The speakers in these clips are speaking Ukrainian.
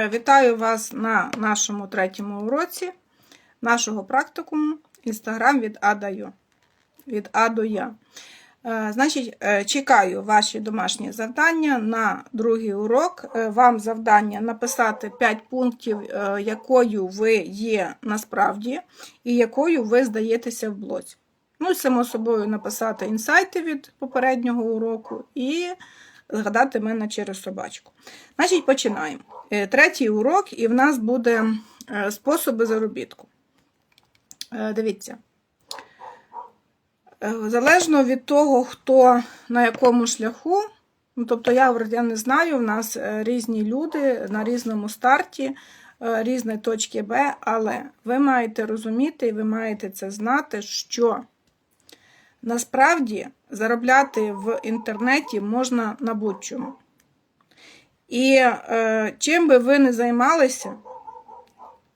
Е, Вітаю вас на нашому третьому уроці нашого практикуму Інстаграм від А. Від А. Е, Значить, е, чекаю ваші домашні завдання на другий урок. Вам завдання написати 5 пунктів, якою ви є насправді, і якою ви здаєтеся в блоці. Ну, само собою написати інсайти від попереднього уроку і згадати мене через собачку. Значить, починаємо. Е, Третій урок, і в нас буде е, способи заробітку. Е, Дивіться. Залежно від того, хто на якому шляху, ну, тобто я, я не знаю, в нас різні люди на різному старті, різні точки Б, але ви маєте розуміти і ви маєте це знати, що насправді заробляти в інтернеті можна на будь-чому. І е, чим би ви не займалися,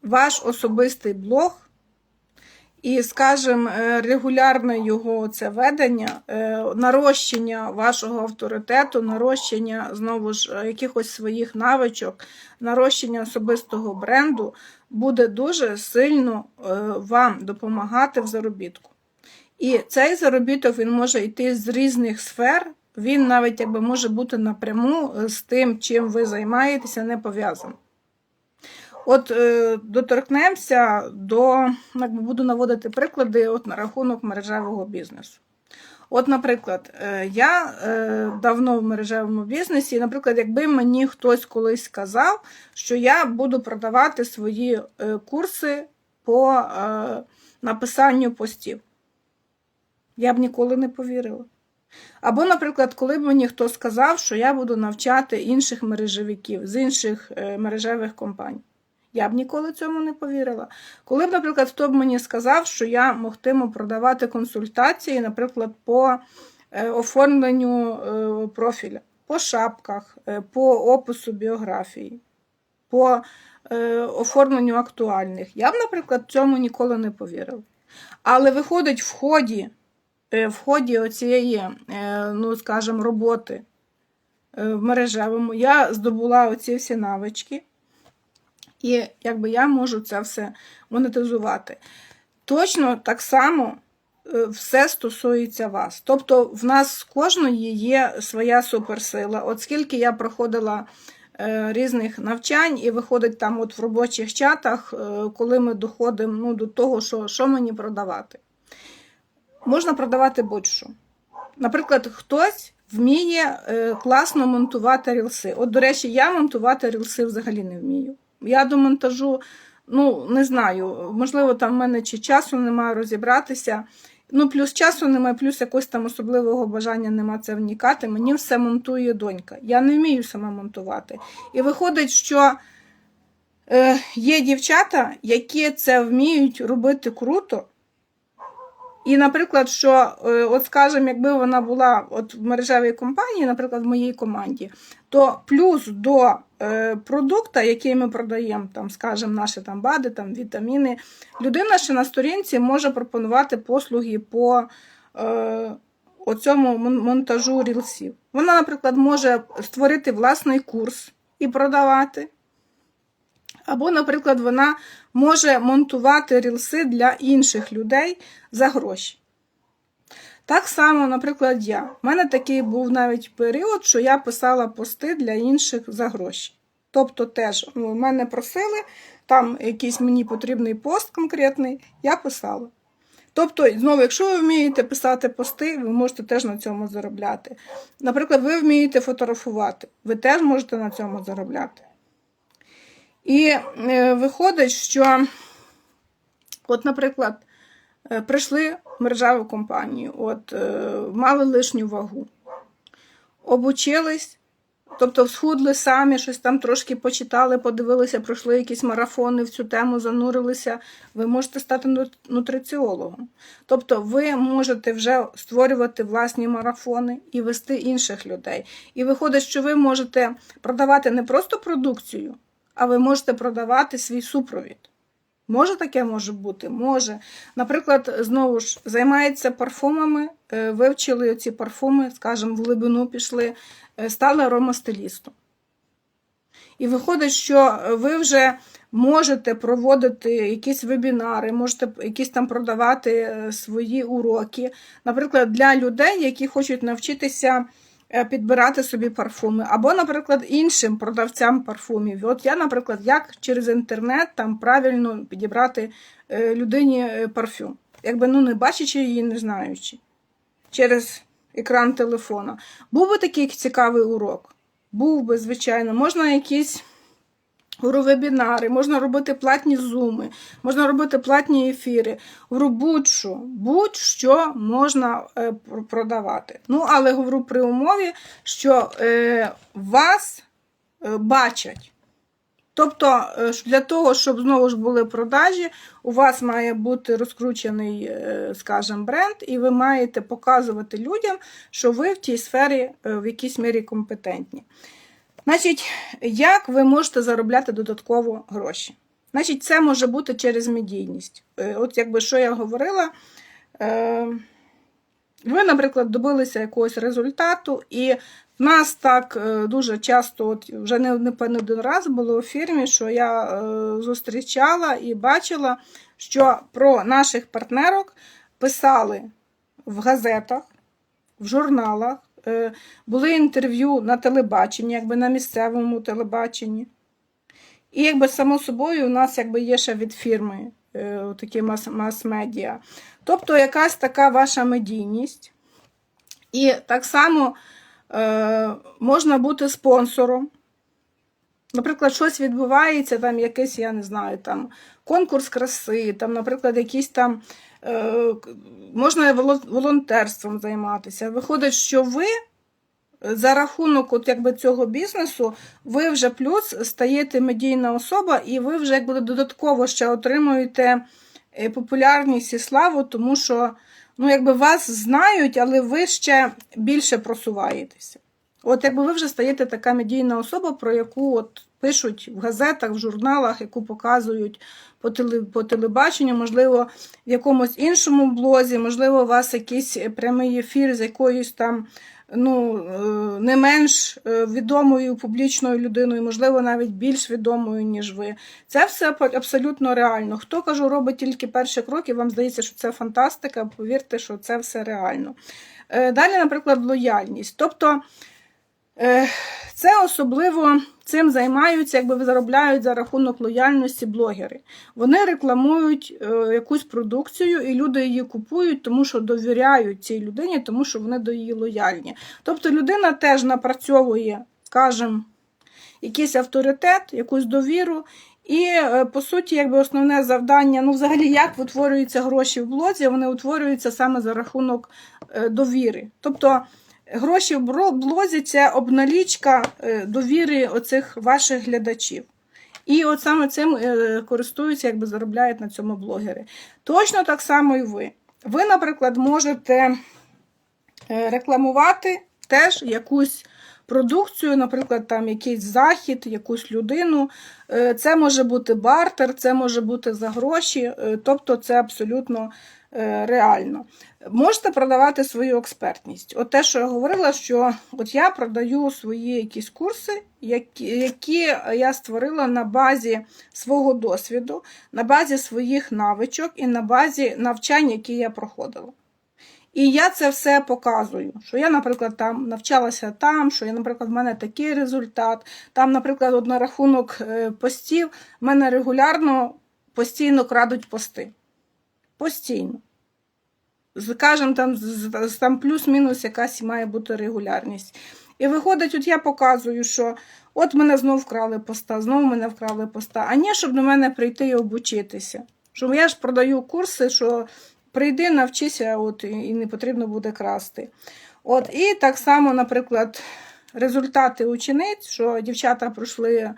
ваш особистий блог і, скажімо, е, регулярне його це ведення, е, нарощення вашого авторитету, нарощення знову ж е, якихось своїх навичок, нарощення особистого бренду буде дуже сильно е, вам допомагати в заробітку. І цей заробіток він може йти з різних сфер. Він навіть якби може бути напряму з тим, чим ви займаєтеся, не пов'язаний. От е, доторкнемося до, якби буду наводити приклади от на рахунок мережевого бізнесу. От, наприклад, е, я е, давно в мережевому бізнесі, наприклад, якби мені хтось колись сказав, що я буду продавати свої е, курси по е, написанню постів, я б ніколи не повірила. Або, наприклад, коли б мені хто сказав, що я буду навчати інших мережевиків з інших е, мережевих компаній. Я б ніколи цьому не повірила. Коли б, наприклад, хто б мені сказав, що я могтиму продавати консультації, наприклад, по е, оформленню е, профіля, по шапках, по опису біографії, по оформленню актуальних, я б, наприклад, цьому ніколи не повірила. Але виходить в ході, в ході оцієї, е, ну, скажімо, роботи е, в мережевому, я здобула оці всі навички. І якби я можу це все монетизувати. Точно так само е, все стосується вас. Тобто, в нас з кожної є своя суперсила. От скільки я проходила е, різних навчань, і виходить там от в робочих чатах, е, коли ми доходимо ну, до того, що, що мені продавати. Можна продавати будь-що. Наприклад, хтось вміє е, класно монтувати рілси. От, до речі, я монтувати рілси взагалі не вмію. Я до монтажу, ну, не знаю, можливо, там в мене чи часу немає розібратися. Ну, плюс часу немає, плюс якогось там особливого бажання нема це вникати. Мені все монтує донька. Я не вмію сама монтувати. І виходить, що е, є дівчата, які це вміють робити круто. І, наприклад, що, е, от скажімо, якби вона була от в мережевій компанії, наприклад, в моїй команді, то плюс до е, продукту, який ми продаємо, там, скажімо, наші там БАДи, там, вітаміни, людина ще на сторінці може пропонувати послуги по е, оцьому монтажу рілсів. Вона, наприклад, може створити власний курс і продавати. Або, наприклад, вона може монтувати рілси для інших людей за гроші. Так само, наприклад, я. У мене такий був навіть період, що я писала пости для інших за гроші. Тобто, теж ну, мене просили, там якийсь мені потрібний пост конкретний, я писала. Тобто, знову, якщо ви вмієте писати пости, ви можете теж на цьому заробляти. Наприклад, ви вмієте фотографувати, ви теж можете на цьому заробляти. І е, виходить, що, от, наприклад, е, прийшли в мережеву компанію, от, е, мали лишню вагу, обучились, тобто схудли самі, щось там трошки почитали, подивилися, пройшли якісь марафони в цю тему, занурилися. Ви можете стати нутриціологом. Тобто ви можете вже створювати власні марафони і вести інших людей. І виходить, що ви можете продавати не просто продукцію, а ви можете продавати свій супровід. Може таке може бути? Може. Наприклад, знову ж займається парфумами, е, вивчили ці парфуми, скажімо, в глибину пішли, е, стали аромастилістом. І виходить, що ви вже можете проводити якісь вебінари, можете якісь там продавати е, свої уроки. Наприклад, для людей, які хочуть навчитися підбирати собі парфуми, або, наприклад, іншим продавцям парфумів. От я, наприклад, як через інтернет там правильно підібрати е, людині е, парфюм, якби ну не бачачи її, не знаючи, через екран телефона. Був би такий цікавий урок. Був би, звичайно, можна якісь вебінари, можна робити платні зуми, можна робити платні ефіри. Говорю, будь-що, будь-що можна е, продавати. Ну, але говорю при умові, що е, вас е, бачать. Тобто, е, для того, щоб знову ж були продажі, у вас має бути розкручений, скажімо, бренд, і ви маєте показувати людям, що ви в тій сфері в якійсь мірі компетентні. Значить, як ви можете заробляти додатково гроші? Значить, це може бути через медійність. Е, От якби що я говорила, е, ви, наприклад, добилися якогось результату, і в нас так е, дуже часто, от вже не, не один раз було у фірмі, що я зустрічала і бачила, що про наших партнерок писали в газетах, в журналах, були інтерв'ю на телебаченні, якби на місцевому телебаченні. І якби само собою у нас якби є ще від фірми е, такі мас- мас-медіа. Тобто якась така ваша медійність. І так само е, можна бути спонсором. Наприклад, щось відбувається, там якийсь, я не знаю, там конкурс краси, там, наприклад, якісь там е, можна волонтерством займатися. Виходить, що ви за рахунок от якби цього бізнесу, ви вже плюс стаєте медійна особа, і ви вже якби додатково ще отримуєте е, популярність і славу, тому що ну, якби вас знають, але ви ще більше просуваєтеся. От якби ви вже стаєте така медійна особа, про яку от пишуть в газетах, в журналах, яку показують по, по телебаченню, можливо, в якомусь іншому блозі, можливо, у вас якийсь прямий ефір з якоюсь там ну, е, не менш е, відомою публічною людиною, можливо, навіть більш відомою, ніж ви. Це все абсолютно реально. Хто кажу, робить тільки перші кроки, вам здається, що це фантастика, повірте, що це все реально. Е, Далі, наприклад, лояльність. Тобто, Це особливо цим займаються, якби заробляють за рахунок лояльності блогери. Вони рекламують е, якусь продукцію, і люди її купують, тому що довіряють цій людині, тому що вони до її лояльні. Тобто людина теж напрацьовує, скажімо, якийсь авторитет, якусь довіру. І, е, по суті, якби основне завдання, ну, взагалі, як утворюються гроші в блозі, вони утворюються саме за рахунок е, довіри. Тобто, Гроші в блозі це обналічка е, довіри оцих ваших глядачів. І от саме цим е, користуються, якби заробляють на цьому блогери. Точно так само і ви. Ви, наприклад, можете е, рекламувати теж якусь продукцію, наприклад, там якийсь захід, якусь людину. Це може бути бартер, це може бути за гроші, тобто це абсолютно реально. Можете продавати свою експертність. От те, що я говорила, що от я продаю свої якісь курси, які, які я створила на базі свого досвіду, на базі своїх навичок і на базі навчань, які я проходила. І я це все показую. Що я, наприклад, там навчалася там, що я, наприклад, в мене такий результат. Там, наприклад, от на рахунок е, постів, в мене регулярно постійно крадуть пости. Постійно. Скажем, там, там плюс-мінус якась має бути регулярність. І виходить, от я показую, що от мене знов вкрали поста, знов мене вкрали поста. А ні, щоб до мене прийти і обучитися. Що я ж продаю курси, що прийди, навчися, от, і не потрібно буде красти. От, і так само, наприклад, результати учениць, що дівчата пройшли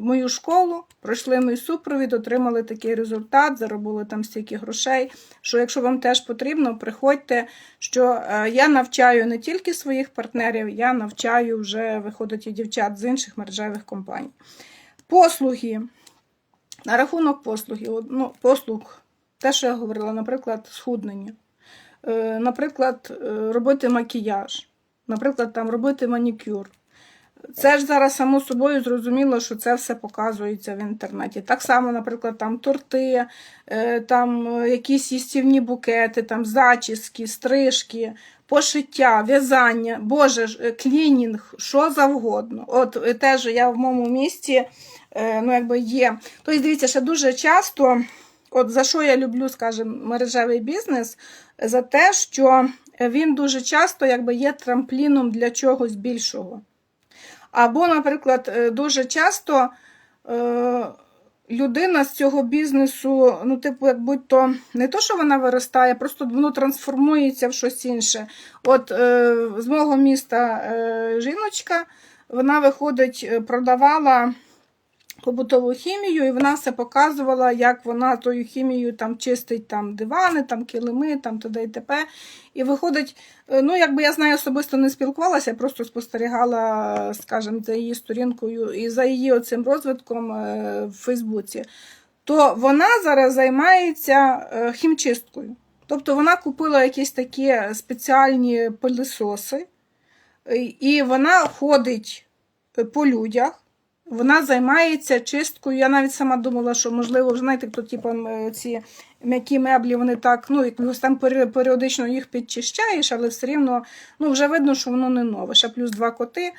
мою школу, пройшли мій супровід, отримали такий результат, заробили там стільки грошей. Що якщо вам теж потрібно, приходьте. Що е, я навчаю не тільки своїх партнерів, я навчаю вже виходить і дівчат з інших мережевих компаній. Послуги. На рахунок послуги, ну, послуг, те, що я говорила, наприклад, схуднення. Е, наприклад, е, робити макіяж, наприклад, там робити манікюр. Це ж зараз само собою зрозуміло, що це все показується в інтернеті. Так само, наприклад, там торти, е, там е, якісь їстівні букети, там зачіски, стрижки, пошиття, в'язання, боже е, клінінг, що завгодно. От теж я в моєму місті ну, якби є. Тобто, дивіться, ще дуже часто, от за що я люблю, скажімо, мережевий бізнес, за те, що він дуже часто якби, є трампліном для чогось більшого. Або, наприклад, е, дуже часто е, людина з цього бізнесу, ну, типу, як будь-то не то, що вона виростає, просто воно трансформується в щось інше. От е, з мого міста жіночка, вона виходить, продавала побутову хімію, і вона все показувала, як вона тою хімією там чистить там дивани, там килими, там т.д. і т.п. І виходить, е, ну якби я з нею особисто не спілкувалася, я просто спостерігала, скажімо, за її сторінкою і за її оцим розвитком е, в Фейсбуці, то вона зараз займається е, хімчисткою. Тобто вона купила якісь такі спеціальні пилисоси, і вона ходить по людях. Вона займається чисткою. Я навіть сама думала, що можливо, знаєте, хто типу, ці м'які меблі, вони так, ну, якось там періодично їх підчищаєш, але все рівно ну, вже видно, що воно не нове. Ще плюс два коти.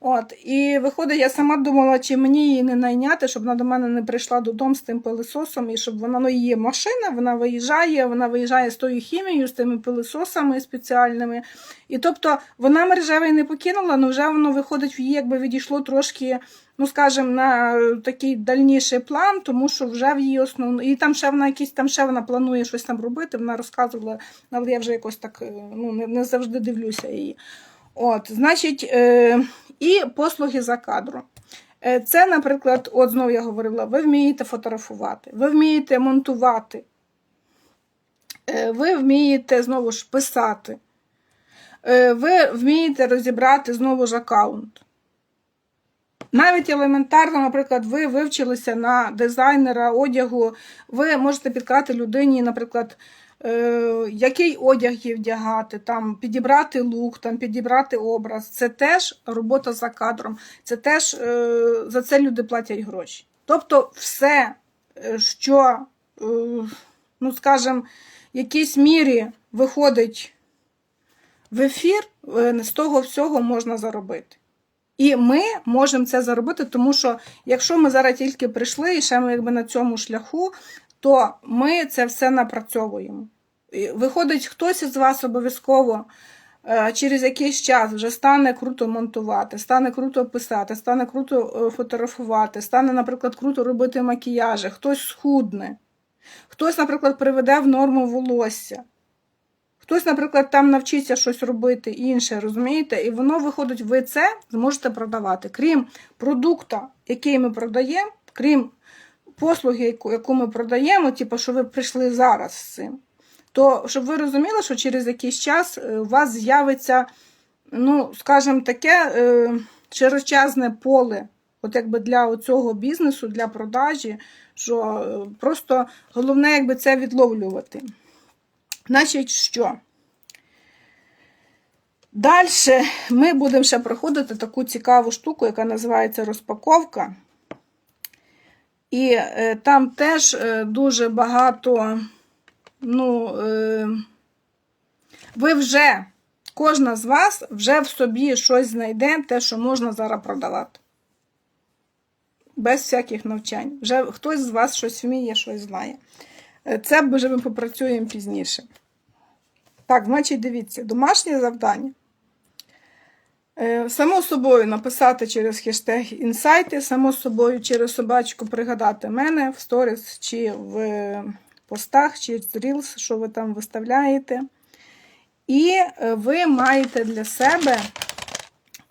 От, і виходить, я сама думала, чи мені її не найняти, щоб вона до мене не прийшла додому з тим пилисосом, і щоб вона ну, її машина, вона виїжджає, вона виїжджає з тою хімією, з тими пилисосами спеціальними. І тобто вона мережевий не покинула, але вже воно виходить в її, якби відійшло трошки, ну скажімо, на такий дальніший план, тому що вже в її основно. І там ще вона якісь там ще вона планує щось там робити. Вона розказувала, але я вже якось так е, ну, не, не завжди дивлюся її. От, значить, е, і послуги за кадром. Е, Це, наприклад, от знову я говорила, ви вмієте фотографувати, ви вмієте монтувати, е, ви вмієте знову ж писати, ви вмієте розібрати знову ж аккаунт. Навіть елементарно, наприклад, ви вивчилися на дизайнера одягу, ви можете підказати людині, наприклад, е, який одяг їй вдягати, там, підібрати лук, там, підібрати образ. Це теж робота за кадром, це теж е, за це люди платять гроші. Тобто, все, е, що, ну, скажімо, в якійсь мірі виходить в ефір, з того всього можна заробити. І ми можемо це заробити, тому що якщо ми зараз тільки прийшли і ще ми якби на цьому шляху, то ми це все напрацьовуємо. Виходить, хтось із вас обов'язково е, через якийсь час вже стане круто монтувати, стане круто писати, стане круто е, фотографувати, стане, наприклад, круто робити макіяжі, хтось схудне, хтось, наприклад, приведе в норму волосся. Хтось, наприклад, там навчиться щось робити інше, розумієте? І воно виходить, ви це зможете продавати. Крім продукта, який ми продаємо, крім послуги, яку, ми продаємо, типу, що ви прийшли зараз з цим, то щоб ви розуміли, що через якийсь час е, у вас з'явиться, ну, скажімо, таке е, широчезне поле, от якби для цього бізнесу, для продажі, що е, просто головне, якби це відловлювати. Значить, що? Далі ми будемо ще проходити таку цікаву штуку, яка називається розпаковка. І е, там теж е, дуже багато, ну, е, ви вже, кожна з вас вже в собі щось знайде, те, що можна зараз продавати. Без всяких навчань. Вже хтось з вас щось вміє, щось знає. Е, Це вже ми попрацюємо пізніше. Так, значить, дивіться, домашнє завдання. Е, Само собою написати через хештег інсайти, само собою через собачку пригадати мене в сторіс чи в постах, чи в Reels, що ви там виставляєте. І е, ви маєте для себе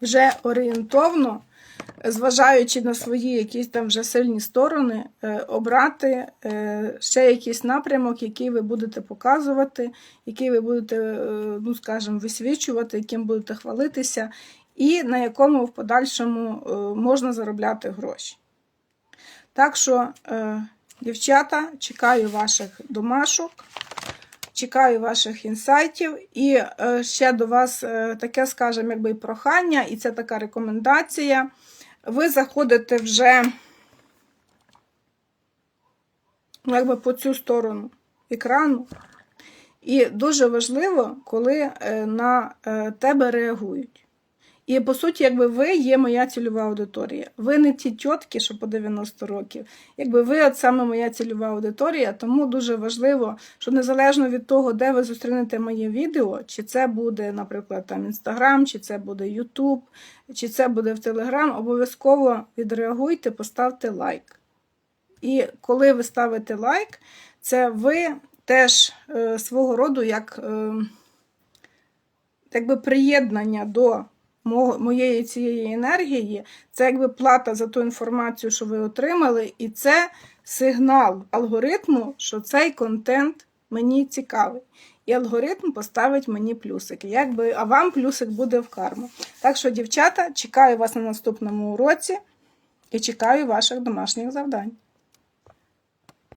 вже орієнтовно, зважаючи на свої якісь там вже сильні сторони, е, обрати е, ще якийсь напрямок, який ви будете показувати, який ви будете, е, ну скажімо, висвічувати, яким будете хвалитися, і на якому в подальшому можна заробляти гроші. Так що, дівчата, чекаю ваших домашок. Чекаю ваших інсайтів. І ще до вас таке, скажімо, якби прохання, і це така рекомендація. Ви заходите вже ну, якби по цю сторону екрану. І дуже важливо, коли е, на е, тебе реагують. І по суті, якби ви є моя цільова аудиторія. Ви не ті тітки, що по 90 років. Якби ви от саме моя цільова аудиторія, тому дуже важливо, що незалежно від того, де ви зустрінете моє відео, чи це буде, наприклад, там Інстаграм, чи це буде Ютуб, чи це буде в Телеграм, обов'язково відреагуйте, поставте лайк. І коли ви ставите лайк, це ви теж е, свого роду як е, якби приєднання до моєї цієї енергії, це якби плата за ту інформацію, що ви отримали, і це сигнал алгоритму, що цей контент мені цікавий. І алгоритм поставить мені плюсики. Якби, а вам плюсик буде в карму. Так що, дівчата, чекаю вас на наступному уроці і чекаю ваших домашніх завдань.